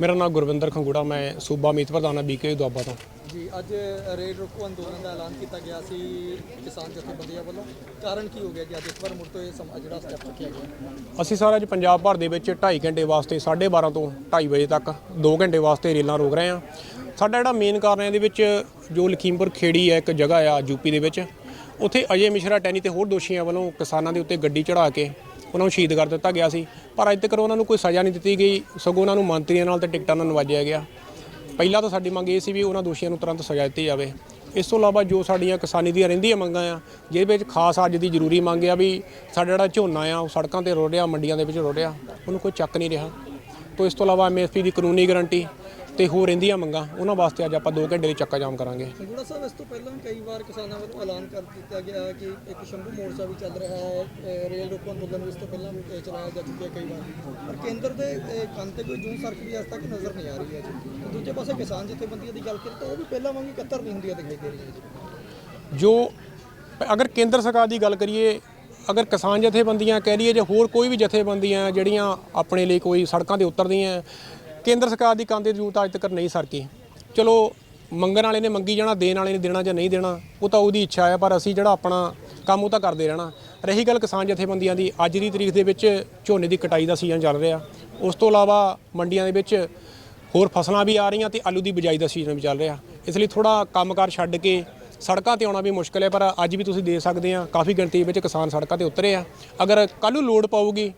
ਮੇਰਾ ਨਾਮ ਗੁਰਵਿੰਦਰ ਖੰਗੂੜਾ ਮੈਂ ਸੂਬਾ ਮੀਤ ਪ੍ਰਧਾਨ ਹਾਂ ਬੀਕੇ ਦੁਆਬਾ ਤੋਂ। ਜੀ ਅੱਜ ਰੇਡ ਰੋਕੋ ਅੰਦੋਲਨ ਦਾ ਐਲਾਨ ਕੀਤਾ ਗਿਆ ਸੀ ਕਿਸਾਨ ਜਥੇਬੰਦੀਆਂ ਵੱਲੋਂ। ਕਾਰਨ ਕੀ ਹੋ ਗਿਆ ਜੀ ਅੱਜ ਇਸ ਵਾਰ ਮੁੜ ਤੋਂ ਇਹ ਸਮ- ਜਿਹੜਾ ਸਟੈਪ ਚੁੱਕਿਆ ਗਿਆ? ਅਸੀਂ ਸਾਰਾ ਅੱਜ ਪੰਜਾਬ ਭਰ ਦੇ ਵਿੱਚ 2.5 ਘੰਟੇ ਵਾਸਤੇ 12:30 ਤੋਂ 2:30 ਵਜੇ ਤੱਕ 2 ਘੰਟੇ ਵਾਸਤੇ ਰੇਲਾਂ ਰੋਕ ਰਹੇ ਹਾਂ। ਸਾਡਾ ਜਿਹੜਾ ਮੇਨ ਕਾਰਨ ਹੈ ਇਹਦੇ ਵਿੱਚ ਜੋ ਲਖੀਮਪੁਰ ਖੇੜੀ ਹੈ ਇੱਕ ਜਗ੍ਹਾ ਆ ਯੂਪੀ ਦੇ ਵਿੱਚ। ਉੱਥੇ ਅਜੇ ਮਿਸ਼ਰਾ ਟੈਨੀ ਤੇ ਹੋਰ ਦੋਸ਼ੀਆਂ ਵੱਲੋਂ ਕਿਸਾਨਾਂ ਦੇ ਉੱਤੇ ਗੱਡੀ ਚੜਾ ਕੇ ਉਹਨਾਂ ਨੂੰ ਸ਼ਹੀਦ ਕਰ ਦਿੱਤਾ ਗਿਆ ਸੀ। ਪਰ ਅੱਜ ਤੱਕ ਉਹਨਾਂ ਨੂੰ ਕੋਈ ਸਜ਼ਾ ਨਹੀਂ ਦਿੱਤੀ ਗਈ। ਸਗੋਂ ਉਹਨਾਂ ਨੂੰ ਮੰਤਰੀਆਂ ਨਾਲ ਤੇ ਟਿਕਟਾਂ ਨਾਲ ਨਵਾਜਿਆ ਗਿਆ। ਪਹਿਲਾਂ ਤਾਂ ਸਾਡੀ ਮੰਗ ਇਹ ਸੀ ਵੀ ਉਹਨਾਂ ਦੋਸ਼ੀਆਂ ਨੂੰ ਤੁਰੰਤ ਸਜ਼ਾ ਦਿੱਤੀ ਜਾਵੇ। ਇਸ ਤੋਂ ਇਲਾਵਾ ਜੋ ਸਾਡੀਆਂ ਕਿਸਾਨੀ ਦੀਆਂ ਰਹਿੰਦੀਆਂ ਮੰਗਾਂ ਆ, ਜਿਹਦੇ ਵਿੱਚ ਖਾਸ ਅੱਜ ਦੀ ਜ਼ਰੂਰੀ ਮੰਗ ਆ ਵੀ ਸਾਡਾ ਜਿਹੜਾ ਝੋਨਾ ਆ, ਉਹ ਸੜਕਾਂ ਤੇ ਰੁੜ ਰਿਹਾ, ਮੰਡੀਆਂ ਦੇ ਵਿੱਚ ਰੁੜ ਰਿਹਾ, ਉਹਨੂੰ ਕੋਈ ਚੱਕ ਨਹੀਂ ਰਿਹਾ। ਤੋਂ ਇਸ ਤੋਂ ਇਲਾਵਾ ਐਮਐਸਪੀ ਦੀ ਕਾਨੂੰਨੀ ਗਾਰੰਟੀ ਤੇ ਹੋਰ ਰਹਿੰਦੀਆਂ ਮੰਗਾਂ ਉਹਨਾਂ ਵਾਸਤੇ ਅੱਜ ਆਪਾਂ 2 ਘੰਟੇ ਲਈ ਚੱਕਾ ਜਾਮ ਕਰਾਂਗੇ। ਸੰਗੂੜਾ ਸਾਹਿਬ ਇਸ ਤੋਂ ਪਹਿਲਾਂ ਕਈ ਵਾਰ ਕਿਸਾਨਾਂ ਵੱਲੋਂ ਐਲਾਨ ਕਰ ਦਿੱਤਾ ਗਿਆ ਹੈ ਕਿ ਇੱਕ ਸ਼ੰਭੂ ਮੋਰਚਾ ਵੀ ਚੱਲ ਰਿਹਾ ਹੈ ਰੇਲ ਰੋਕੋ ਅੰਦੋਲਨ ਵੀ ਇਸ ਤੋਂ ਪਹਿਲਾਂ ਚਲਾਇਆ ਜਾ ਚੁੱਕਿਆ ਕਈ ਵਾਰ। ਪਰ ਕੇਂਦਰ ਦੇ ਕੰਨ ਤੇ ਕੋਈ ਜੂਨ ਸਰਕਦੀ ਅੱਜ ਤੱਕ ਨਜ਼ਰ ਨਹੀਂ ਆ ਰਹੀ ਹੈ ਜੀ। ਦੂਜੇ ਪਾਸੇ ਕਿਸਾਨ ਜਥੇਬੰਦੀਆਂ ਦੀ ਗੱਲ ਕਰੀਏ ਤਾਂ ਉਹ ਵੀ ਪਹਿਲਾਂ ਵਾਂਗੀ ਇਕੱਤਰ ਨਹੀਂ ਹੁੰਦੀਆਂ ਦਿਖਾਈ ਦੇ ਰਹੀਆਂ ਜੀ। ਜੋ ਅਗਰ ਕੇਂਦਰ ਸਰਕਾਰ ਦੀ ਗੱਲ ਕਰੀਏ ਅਗਰ ਕਿਸਾਨ ਜਥੇਬੰਦੀਆਂ ਕਹਿ ਲਈਏ ਜਾਂ ਹੋਰ ਕੋਈ ਵੀ ਜਥੇਬੰਦੀਆਂ ਜਿਹੜੀਆਂ ਆਪਣੇ ਲਈ ਕੋਈ ਸੜਕਾਂ ਤੇ ਉਤਰਦੀਆਂ ਕੇਂਦਰ ਸਰਕਾਰ ਦੀ ਕੰਨ ਦੀ ਜ਼ਰੂਰਤ ਅੱਜ ਤੱਕ ਨਹੀਂ ਸਰਕੀ ਚਲੋ, ਮੰਗਣ ਵਾਲੇ ਨੇ ਮੰਗੀ ਜਾਣਾ, ਦੇਣ ਵਾਲੇ ਨੇ ਦੇਣਾ ਜਾਂ ਨਹੀਂ ਦੇਣਾ, ਉਹ ਤਾਂ ਉਹਦੀ ਇੱਛਾ ਹੈ, ਪਰ ਅਸੀਂ ਜਿਹੜਾ ਆਪਣਾ ਕੰਮ ਉਹ ਤਾਂ ਕਰਦੇ ਰਹਿਣਾ। ਰਹੀ ਗੱਲ ਕਿਸਾਨ ਜਥੇਬੰਦੀਆਂ ਦੀ, ਅੱਜ ਦੀ ਤਰੀਕ ਦੇ ਵਿੱਚ ਝੋਨੇ ਦੀ ਕਟਾਈ ਦਾ ਸੀਜ਼ਨ ਚੱਲ ਰਿਹਾ। ਉਸ ਤੋਂ ਇਲਾਵਾ ਮੰਡੀਆਂ ਦੇ ਵਿੱਚ ਹੋਰ ਫਸਲਾਂ ਵੀ ਆ ਰਹੀਆਂ ਤੇ ਆਲੂ ਦੀ ਬਿਜਾਈ ਦਾ ਸੀਜ਼ਨ ਵੀ ਚੱਲ ਰਿਹਾ। ਇਸ ਲਈ ਥੋੜਾ ਕੰਮਕਾਰ ਛੱਡ ਕੇ ਸੜਕਾਂ ਤੇ ਆਉਣਾ ਵੀ ਮੁਸ਼ਕਲ ਹੈ, ਪਰ ਅੱਜ ਵੀ ਤੁਸੀਂ ਦੇਖ ਸਕਦੇ ਆ ਕਾਫੀ ਗਿਣਤੀ ਵਿੱਚ ਕਿਸਾਨ ਸੜਕਾਂ ਤੇ ਉਤਰੇ ਆ। ਅਗਰ ਕੱਲ੍ਹ ਨੂੰ ਲੋੜ ਪਾਊਗੀ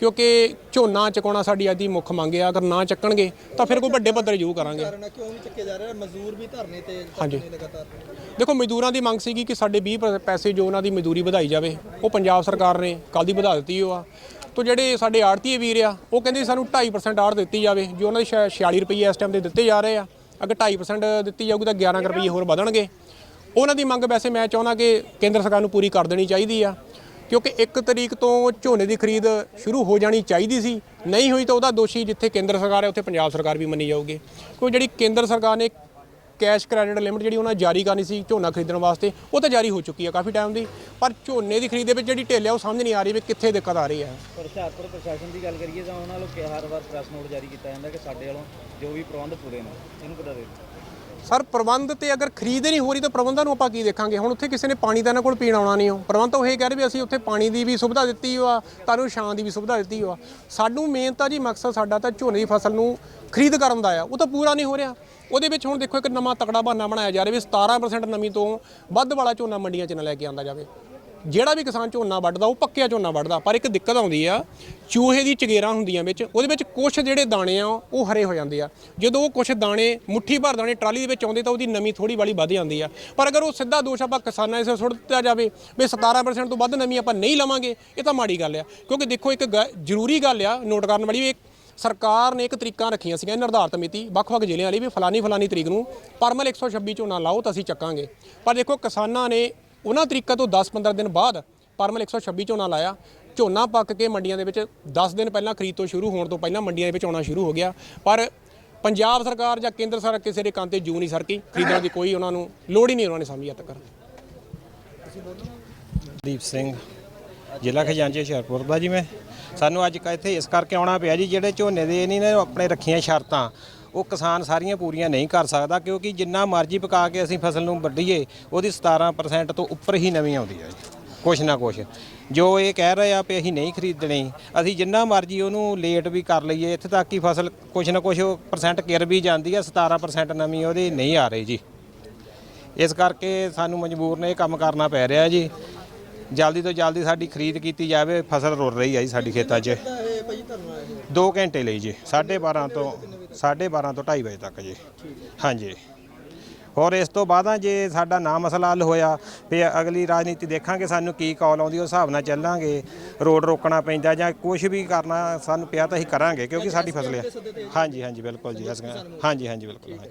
ਕਿਉਂਕਿ ਝੋਨਾ ਚਕਾਉਣਾ ਸਾਡੀ ਅੱਜ ਦੀ ਮੁੱਖ ਮੰਗ ਹੈ। ਅਗਰ ਨਾ ਚੱਕਣਗੇ ਤਾਂ ਫਿਰ ਕੋਈ ਵੱਡੇ ਪੱਧਰ ਜ਼ਰੂਰ ਕਰਾਂਗੇ। ਕਾਰਨ ਹੈ ਕਿਉਂ ਨਹੀਂ ਚੱਕੇ ਜਾ ਰਹੇ? ਮਜ਼ਦੂਰ ਵੀ ਧਰਨੇ ਤੇ ਹਾਂਜੀ। ਲਗਾਤਾਰ। ਦੇਖੋ ਮਜ਼ਦੂਰਾਂ ਦੀ ਮੰਗ ਸੀਗੀ ਕਿ ਸਾਡੇ 20 ਪ- ਪੈਸੇ ਜੋ ਉਹਨਾਂ ਦੀ ਮਜ਼ਦੂਰੀ ਵਧਾਈ ਜਾਵੇ ਉਹ ਪੰਜਾਬ ਸਰਕਾਰ ਨੇ ਕੱਲ ਦੀ ਵਧਾ ਦਿੱਤੀ ਉਹ ਆ। ਤੋਂ ਜਿਹੜੇ ਸਾਡੇ ਆੜਤੀਏ ਵੀਰ ਆ ਉਹ ਕਹਿੰਦੇ ਸਾਨੂੰ 2.5% ਆੜ ਦਿੱਤੀ ਜਾਵੇ ਜੋ ਉਹਨਾਂ ਦੇ ਛਿਆ- 46 ਰੁਪਏ ਇਸ ਟਾਈਮ ਦੇ ਦਿੱਤੇ ਜਾ ਰਹੇ ਆ। ਅਗਰ 2.5% ਦਿੱਤੀ ਜਾਊਗੀ ਤਾਂ 11 ਕੁ ਰੁਪਏ ਹੋਰ ਵਧਣਗੇ। ਉਹਨਾਂ ਦੀ ਮੰਗ ਵੈਸੇ ਮੈਂ ਚਾਹੁੰਦਾ ਕਿ ਕੇਂਦਰ ਸਰਕਾਰ ਨੂੰ ਪੂਰੀ ਕਰ ਦੇਣੀ ਚਾਹੀਦੀ ਆ। ਕਿਉਂਕਿ 1 ਤਰੀਕ ਤੋਂ ਝੋਨੇ ਦੀ ਖਰੀਦ ਸ਼ੁਰੂ ਹੋ ਜਾਣੀ ਚਾਹੀਦੀ ਸੀ। ਨਹੀਂ ਹੋਈ ਤਾਂ ਉਹਦਾ ਦੋਸ਼ੀ ਜਿੱਥੇ ਕੇਂਦਰ ਸਰਕਾਰ ਹੈ, ਉੱਥੇ ਪੰਜਾਬ ਸਰਕਾਰ ਵੀ ਮੰਨੀ ਜਾਊਗੀ। ਕਿਉਂਕਿ ਜਿਹੜੀ ਕੇਂਦਰ ਸਰਕਾਰ ਨੇ ਕੈਸ਼ ਕ੍ਰੈਡਿਟ ਲਿਮਟ ਜਿਹੜੀ ਉਹਨਾਂ ਜਾਰੀ ਕਰਨੀ ਸੀ ਝੋਨਾ ਖਰੀਦਣ ਵਾਸਤੇ, ਉਹ ਤਾਂ ਜਾਰੀ ਹੋ ਚੁੱਕੀ ਹੈ ਕਾਫੀ ਟਾਈਮ ਦੀ। ਪਰ ਝੋਨੇ ਦੀ ਖਰੀਦ ਦੇ ਵਿੱਚ ਜਿਹੜੀ ਢਿੱਲ ਹੈ ਉਹ ਸਮਝ ਨਹੀਂ ਆ ਰਹੀ ਵੀ ਕਿੱਥੇ ਦਿੱਕਤ ਆ ਰਹੀ ਹੈ। ਪਰ ਹੁਸ਼ਿਆਰਪੁਰ ਪ੍ਰਸ਼ਾਸਨ ਦੀ ਗੱਲ ਕਰੀਏ ਤਾਂ ਉਹਨਾਂ ਵੱਲੋਂ ਕਿ ਹਰ ਵਾਰ ਪ੍ਰੈਸ ਨੋਟ ਜਾਰੀ ਕੀਤਾ ਜਾਂਦਾ ਕਿ ਸਾਡੇ ਵੱਲੋਂ ਜੋ ਵੀ ਪ੍ਰਬੰਧ ਪੂਰੇ ਨੇ, ਇਹਨੂੰ ਕਿੱਦਾਂ ਦੇ ਸਰ, ਪ੍ਰਬੰਧ ਤੇ ਅਗਰ ਖਰੀਦ ਨਹੀਂ ਹੋ ਰਹੀ ਤਾਂ ਪ੍ਰਬੰਧਾਂ ਨੂੰ ਆਪਾਂ ਕੀ ਦੇਖਾਂਗੇ? ਹੁਣ ਉੱਥੇ ਕਿਸੇ ਨੇ ਪਾਣੀ ਤਾਂ ਇਹਨਾਂ ਕੋਲ ਪੀਣ ਆਉਣਾ ਨਹੀਂ ਹੋ ਪ੍ਰਬੰਧ ਤਾਂ ਉਹ ਇਹ ਕਹਿ ਰਹੇ ਵੀ ਅਸੀਂ ਉੱਥੇ ਪਾਣੀ ਦੀ ਵੀ ਸੁਵਿਧਾ ਦਿੱਤੀ ਹੋਆ, ਤੁਹਾਨੂੰ ਛਾਂ ਦੀ ਵੀ ਸੁਵਿਧਾ ਦਿੱਤੀ ਹੋਆ। ਸਾਨੂੰ ਮੇਨ ਤਾਂ ਜੀ ਮਕਸਦ ਸਾਡਾ ਤਾਂ ਝੋਨੇ ਦੀ ਫਸਲ ਨੂੰ ਖਰੀਦ ਕਰਨ ਦਾ ਆ। ਉਹ ਤਾਂ ਪੂਰਾ ਨਹੀਂ ਹੋ ਰਿਹਾ। ਉਹਦੇ ਵਿੱਚ ਹੁਣ ਦੇਖੋ ਇੱਕ ਨਵਾਂ ਤਕੜਾ ਬਹਾਨਾ ਬਣਾਇਆ ਜਾ ਰਿਹਾ ਵੀ 17% ਨਮੀ ਤੋਂ ਵੱਧ ਵਾਲਾ ਝੋਨਾ ਮੰਡੀਆਂ 'ਚ ਨਾ ਲੈ ਕੇ ਆਂਦਾ ਜਾਵੇ। ਜਿਹੜਾ ਵੀ ਕਿਸਾਨ ਝੋਨਾ ਵੱਢਦਾ, ਉਹ ਪੱਕਿਆ ਝੋਨਾ ਵੱਢਦਾ। ਪਰ ਇੱਕ ਦਿੱਕਤ ਆਉਂਦੀ ਆ, ਚੂਹੇ ਦੀ ਚਗੇਰਾਂ ਹੁੰਦੀਆਂ ਵਿੱਚ, ਉਹਦੇ ਵਿੱਚ ਕੁਝ ਜਿਹੜੇ ਦਾਣੇ ਆ, ਉਹ ਹਰੇ ਹੋ ਜਾਂਦੇ ਆ। ਜਦੋਂ ਉਹ ਕੁਝ ਦਾਣੇ ਮੁੱਠੀ ਭਰ ਦਾਣੇ ਟਰਾਲੀ ਦੇ ਵਿੱਚ ਆਉਂਦੇ, ਤਾਂ ਉਹਦੀ ਨਮੀ ਥੋੜੀ ਵਾਲੀ ਵੱਧ ਜਾਂਦੀ ਆ। ਪਰ ਅਗਰ ਉਹ ਸਿੱਧਾ ਦੋਸ਼ ਆਪਾਂ ਕਿਸਾਨਾਂ ਇਸੇ ਸੁੱਟ ਦਿੱਤਾ ਜਾਵੇ, ਵੀ 17% ਤੋਂ ਵੱਧ ਨਮੀ ਆਪਾਂ ਨਹੀਂ ਲਵਾਂਗੇ, ਇਹ ਤਾਂ ਮਾੜੀ ਗੱਲ ਆ। ਕਿਉਂਕਿ ਦੇਖੋ, ਇੱਕ ਗ- ਜ਼ਰੂਰੀ ਗੱਲ ਆ, ਨੋਟ ਕਰਨ ਵਾਲੀ ਵੀ ਸਰਕਾਰ ਨੇ ਇੱਕ ਤਰੀਕਾਂ ਰੱਖੀਆਂ ਸੀਗੀਆਂ, ਨਿਰਧਾਰਤ ਮਿਤੀ, ਵੱਖ-ਵੱਖ ਜ਼ਿਲ੍ਹਿਆਂ ਲਈ ਵੀ ਫਲਾਨੀ ਫਲਾਨੀ ਤਰੀਕ ਨੂੰ ਪਰਮਲ 126 ਝੋਨਾ ਲਾਓ ਤਾਂ ਅਸੀਂ ਚੱਕਾਂਗੇ। ਪਰ ਦੇਖੋ, ਕਿਸਾਨਾਂ ਨੇ ਉਹਨਾਂ ਤਰੀਕਾਂ ਤੋਂ 10-15 ਦਿਨ ਬਾਅਦ ਪਰਮਲ 126 ਝੋਨਾ ਲਾਇਆ। ਝੋਨਾ ਪੱਕ ਕੇ ਮੰਡੀਆਂ ਦੇ ਵਿੱਚ 10 ਦਿਨ ਪਹਿਲਾਂ ਖਰੀਦ ਤੋਂ ਸ਼ੁਰੂ ਹੋਣ ਤੋਂ ਪਹਿਲਾਂ ਮੰਡੀਆਂ ਦੇ ਵਿੱਚ ਆਉਣਾ ਸ਼ੁਰੂ ਹੋ ਗਿਆ। ਪਰ ਪੰਜਾਬ ਸਰਕਾਰ ਜਾਂ ਕੇਂਦਰ ਸਰਕਾਰ ਕਿਸੇ ਦੇ ਕੰਨ ਤੇ ਜੂ ਨਹੀਂ ਸਰਕੀ। ਖਰੀਦਣ ਦੀ ਕੋਈ ਉਹਨਾਂ ਨੂੰ ਲੋੜ ਹੀ ਨਹੀਂ, ਉਹਨਾਂ ਨੇ ਸਮਝੀ ਅੱਜ ਤੱਕ ਦੀਪ ਸਿੰਘ, ਜ਼ਿਲ੍ਹਾ ਖਜ਼ਾਨਚੀ ਹੁਸ਼ਿਆਰਪੁਰ ਦਾ ਜੀ ਮੈਂ। ਸਾਨੂੰ ਅੱਜ ਕ- ਇੱਥੇ ਇਸ ਕਰਕੇ ਆਉਣਾ ਪਿਆ ਜੀ, ਜਿਹੜੇ ਝੋਨੇ ਦੇ ਨਹੀਂ ਨੇ ਆਪਣੇ ਰੱਖੀਆਂ ਸ਼ਰਤਾਂ। ਉਹ ਕਿਸਾਨ ਸਾਰੀਆਂ ਪੂਰੀਆਂ ਨਹੀਂ ਕਰ ਸਕਦਾ ਕਿਉਂਕਿ ਜਿੰਨਾ ਮਰਜ਼ੀ ਪਕਾ ਕੇ ਅਸੀਂ ਫਸਲ ਨੂੰ ਵੱਢੀਏ, ਉਹਦੀ 17% ਤੋਂ ਉੱਪਰ ਹੀ ਨਵੀਂ ਆਉਂਦੀ ਹੈ ਕੁਛ ਨਾ ਕੁਛ। ਜੋ ਇਹ ਕਹਿ ਰਹੇ ਆ ਵੀ ਅਸੀਂ ਨਹੀਂ ਖਰੀਦਣੀ, ਅਸੀਂ ਜਿੰਨਾ ਮਰਜ਼ੀ ਉਹਨੂੰ ਲੇਟ ਵੀ ਕਰ ਲਈਏ, ਇੱਥੇ ਤੱਕ ਕਿ ਫਸਲ ਕੁਛ ਨਾ ਕੁਛ ਪਰਸੈਂਟ ਕਿਰ ਵੀ ਜਾਂਦੀ ਹੈ 17% ਨਵੀਂ ਉਹਦੀ ਨਹੀਂ ਆ ਰਹੀ ਜੀ। ਇਸ ਕਰਕੇ ਸਾਨੂੰ ਮਜਬੂਰ ਨੇ ਇਹ ਕੰਮ ਕਰਨਾ ਪੈ ਰਿਹਾ ਜੀ। ਜਲਦੀ ਤੋਂ ਜਲਦੀ ਸਾਡੀ ਖਰੀਦ ਕੀਤੀ ਜਾਵੇ, ਫਸਲ ਰੁੜ ਰਹੀ ਹੈ ਜੀ ਸਾਡੀ ਖੇਤਾਂ 'ਚ। ਤਾਂ 2 ਘੰਟੇ ਲਈ ਜੀ 12:30 ਤੋਂ 12:30 ਤੋਂ 2:30 ਵਜੇ ਤੱਕ ਜੀ। ਹਾਂਜੀ। ਹੋਰ ਇਸ ਤੋਂ ਬਾਅਦਾਂ ਜੇ ਸਾਡਾ ਨਾ ਮਸਲਾ ਹੱਲ ਹੋਇਆ ਫਿਰ ਅਗਲੀ ਰਾਜਨੀਤੀ ਦੇਖਾਂਗੇ ਸਾਨੂੰ ਕੀ ਕਾਲ ਆਉਂਦੀ ਉਸ ਹਿਸਾਬ ਨਾਲ ਚੱਲਾਂਗੇ। ਰੋਡ ਰੋਕਣਾ ਪੈਂਦਾ ਜਾਂ ਕੁਝ ਵੀ ਕਰਨਾ ਸਾਨੂੰ ਪਿਆ ਤਾਂ ਅਸੀਂ ਕਰਾਂਗੇ ਕਿਉਂਕਿ ਸਾਡੀ ਫਸਲ ਹੈ ਹਾਂਜੀ ਹਾਂਜੀ ਬਿਲਕੁਲ ਜੀ ਹਾਂਜੀ ਹਾਂਜੀ ਬਿਲਕੁਲ ਹਾਂਜੀ।